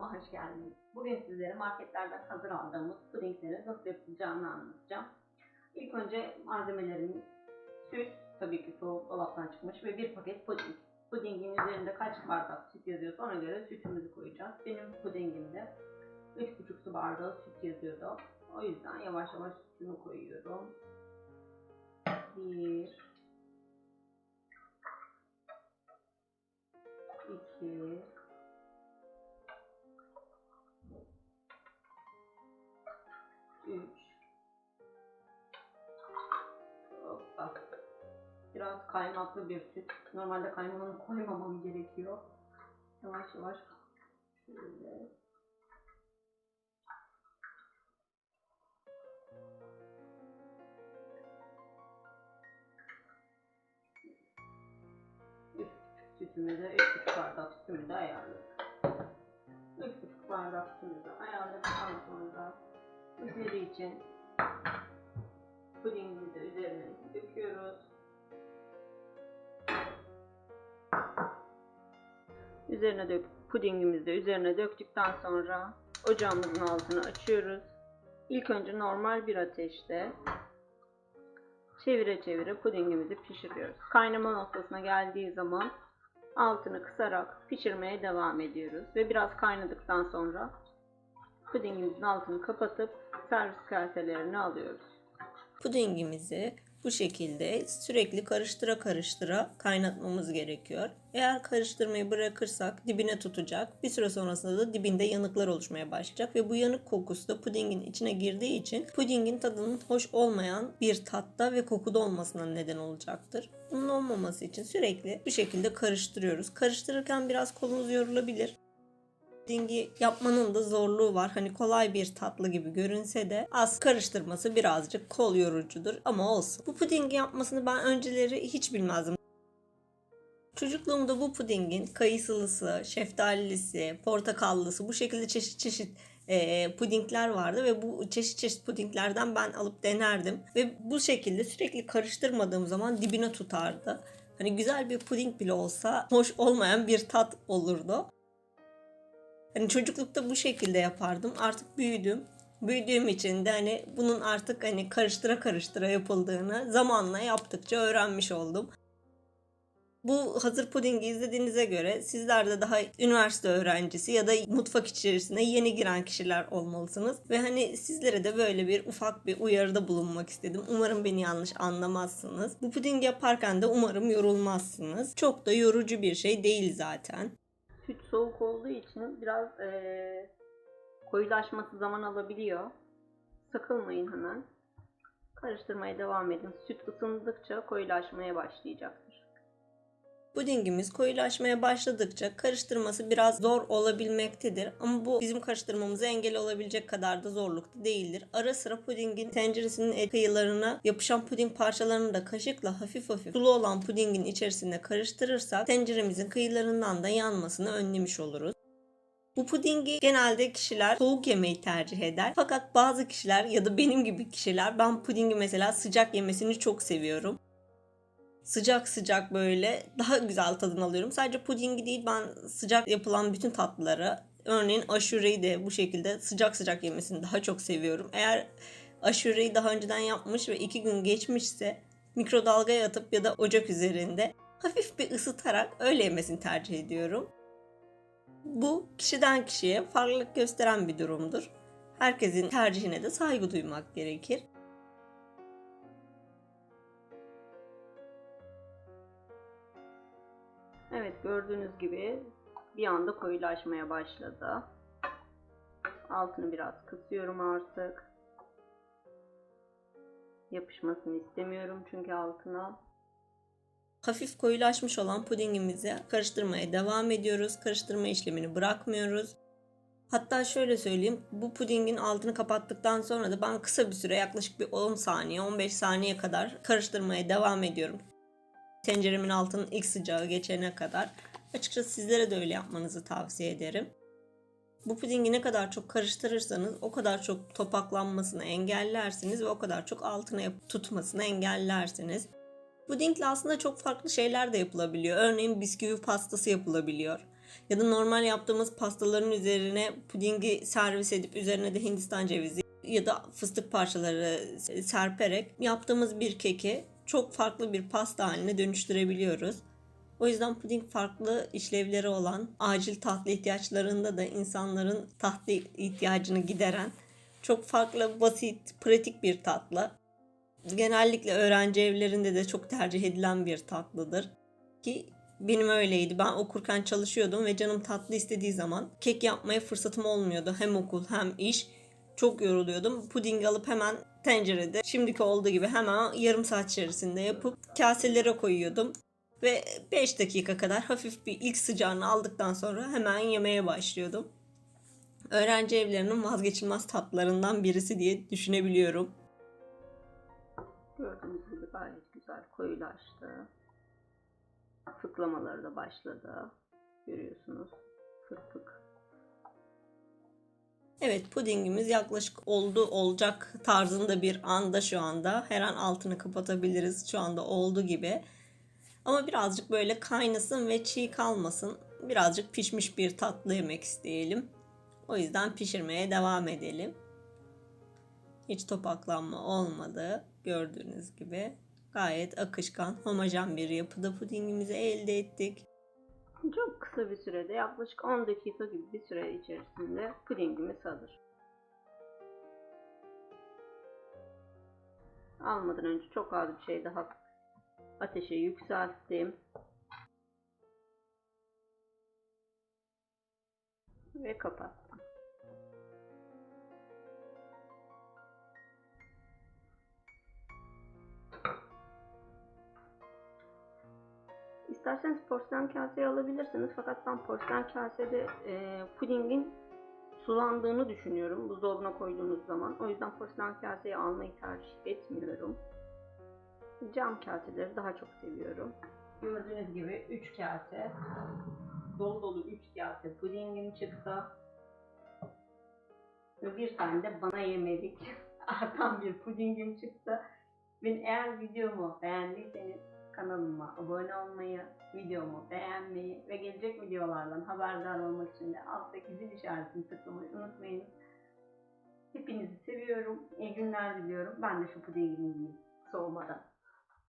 kanalıma hoş geldiniz. Bugün sizlere marketlerden hazır aldığımız pudingleri nasıl yapılacağını anlatacağım. İlk önce malzemelerimiz süt, tabii ki soğuk dolaptan çıkmış ve bir paket puding. Pudingin üzerinde kaç bardak süt yazıyorsa ona göre sütümüzü koyacağız. Benim pudingimde 3,5 su bardağı süt yazıyordu. O yüzden yavaş yavaş sütümü koyuyorum. 1 2 Biraz kaymaklı bir süt. Normalde kaymağını koymamam gerekiyor. Yavaş yavaş şöyle. Buçuk sütümü de, üç buçuk bardak sütümü de ayarladık. Üç buçuk bardak sütümü de ayarladıktan sonra üzeri için pudingimizi de üzerine döküyoruz. Üzerine dök pudingimizi üzerine döktükten sonra ocağımızın altını açıyoruz. İlk önce normal bir ateşte çevire çevire pudingimizi pişiriyoruz. Kaynama noktasına geldiği zaman altını kısarak pişirmeye devam ediyoruz ve biraz kaynadıktan sonra pudingimizin altını kapatıp servis kaselerine alıyoruz. Pudingimizi bu şekilde sürekli karıştıra karıştıra kaynatmamız gerekiyor. Eğer karıştırmayı bırakırsak dibine tutacak. Bir süre sonrasında da dibinde yanıklar oluşmaya başlayacak ve bu yanık kokusu da pudingin içine girdiği için pudingin tadının hoş olmayan bir tatta ve kokuda olmasına neden olacaktır. Bunun olmaması için sürekli bu şekilde karıştırıyoruz. Karıştırırken biraz kolunuz yorulabilir pudingi yapmanın da zorluğu var. Hani kolay bir tatlı gibi görünse de az karıştırması birazcık kol yorucudur ama olsun. Bu pudingi yapmasını ben önceleri hiç bilmezdim. Çocukluğumda bu pudingin kayısılısı, şeftalisi, portakallısı bu şekilde çeşit çeşit e, pudingler vardı ve bu çeşit çeşit pudinglerden ben alıp denerdim ve bu şekilde sürekli karıştırmadığım zaman dibine tutardı. Hani güzel bir puding bile olsa hoş olmayan bir tat olurdu. Hani çocuklukta bu şekilde yapardım. Artık büyüdüm. Büyüdüğüm için de hani bunun artık hani karıştıra karıştıra yapıldığını zamanla yaptıkça öğrenmiş oldum. Bu hazır pudingi izlediğinize göre sizler de daha üniversite öğrencisi ya da mutfak içerisine yeni giren kişiler olmalısınız. Ve hani sizlere de böyle bir ufak bir uyarıda bulunmak istedim. Umarım beni yanlış anlamazsınız. Bu puding yaparken de umarım yorulmazsınız. Çok da yorucu bir şey değil zaten. Soğuk olduğu için biraz eee, koyulaşması zaman alabiliyor. Sakılmayın hemen. Karıştırmaya devam edin. Süt ısındıkça koyulaşmaya başlayacaktır. Pudingimiz koyulaşmaya başladıkça karıştırması biraz zor olabilmektedir. Ama bu bizim karıştırmamıza engel olabilecek kadar da zorlukta değildir. Ara sıra pudingin tenceresinin et kıyılarına yapışan puding parçalarını da kaşıkla hafif hafif sulu olan pudingin içerisinde karıştırırsak tenceremizin kıyılarından da yanmasını önlemiş oluruz. Bu pudingi genelde kişiler soğuk yemeyi tercih eder. Fakat bazı kişiler ya da benim gibi kişiler ben pudingi mesela sıcak yemesini çok seviyorum sıcak sıcak böyle daha güzel tadını alıyorum. Sadece pudingi değil ben sıcak yapılan bütün tatlıları örneğin aşureyi de bu şekilde sıcak sıcak yemesini daha çok seviyorum. Eğer aşureyi daha önceden yapmış ve iki gün geçmişse mikrodalgaya atıp ya da ocak üzerinde hafif bir ısıtarak öyle yemesini tercih ediyorum. Bu kişiden kişiye farklılık gösteren bir durumdur. Herkesin tercihine de saygı duymak gerekir. Gördüğünüz gibi bir anda koyulaşmaya başladı. Altını biraz kısıyorum artık. Yapışmasını istemiyorum çünkü altına. Hafif koyulaşmış olan pudingimizi karıştırmaya devam ediyoruz. Karıştırma işlemini bırakmıyoruz. Hatta şöyle söyleyeyim. Bu pudingin altını kapattıktan sonra da ben kısa bir süre yaklaşık bir 10 saniye 15 saniye kadar karıştırmaya devam ediyorum. Tenceremin altının ilk sıcağı geçene kadar. Açıkçası sizlere de öyle yapmanızı tavsiye ederim. Bu pudingi ne kadar çok karıştırırsanız o kadar çok topaklanmasını engellersiniz ve o kadar çok altına tutmasını engellersiniz. Pudingle aslında çok farklı şeyler de yapılabiliyor. Örneğin bisküvi pastası yapılabiliyor. Ya da normal yaptığımız pastaların üzerine pudingi servis edip üzerine de hindistan cevizi ya da fıstık parçaları serperek yaptığımız bir keki çok farklı bir pasta haline dönüştürebiliyoruz. O yüzden puding farklı işlevleri olan, acil tatlı ihtiyaçlarında da insanların tatlı ihtiyacını gideren çok farklı, basit, pratik bir tatlı. Genellikle öğrenci evlerinde de çok tercih edilen bir tatlıdır. Ki benim öyleydi. Ben okurken çalışıyordum ve canım tatlı istediği zaman kek yapmaya fırsatım olmuyordu. Hem okul hem iş. Çok yoruluyordum. Puding alıp hemen tencerede şimdiki olduğu gibi hemen yarım saat içerisinde yapıp kaselere koyuyordum. Ve 5 dakika kadar hafif bir ilk sıcağını aldıktan sonra hemen yemeye başlıyordum. Öğrenci evlerinin vazgeçilmez tatlarından birisi diye düşünebiliyorum. Gördüğünüz gibi gayet güzel koyulaştı. Fıklamaları da başladı. Görüyorsunuz. Fık. Evet pudingimiz yaklaşık oldu olacak tarzında bir anda şu anda. Her an altını kapatabiliriz şu anda oldu gibi. Ama birazcık böyle kaynasın ve çiğ kalmasın. Birazcık pişmiş bir tatlı yemek isteyelim. O yüzden pişirmeye devam edelim. Hiç topaklanma olmadı. Gördüğünüz gibi gayet akışkan, homojen bir yapıda pudingimizi elde ettik. Çok kısa bir sürede yaklaşık 10 dakika gibi bir süre içerisinde pudingimiz hazır. Almadan önce çok az bir şey daha ateşe yükselttim. Ve kapattım. İsterseniz porselen kaseye alabilirsiniz fakat ben porselen kasede e, pudingin sulandığını düşünüyorum buzdolabına koyduğunuz zaman. O yüzden porselen kaseyi almayı tercih etmiyorum. Cam kaseleri daha çok seviyorum. Gördüğünüz gibi 3 kase dolu dolu 3 kase pudingim çıktı. Ve bir tane de bana yemedik artan bir pudingim çıktı. Ve eğer videomu beğendiyseniz kanalıma abone olmayı, videomu beğenmeyi ve gelecek videolardan haberdar olmak için de alttaki zil işaretini tıklamayı unutmayın. Hepinizi seviyorum. İyi günler diliyorum. Ben de şu pudingimi yiyeyim soğumadan.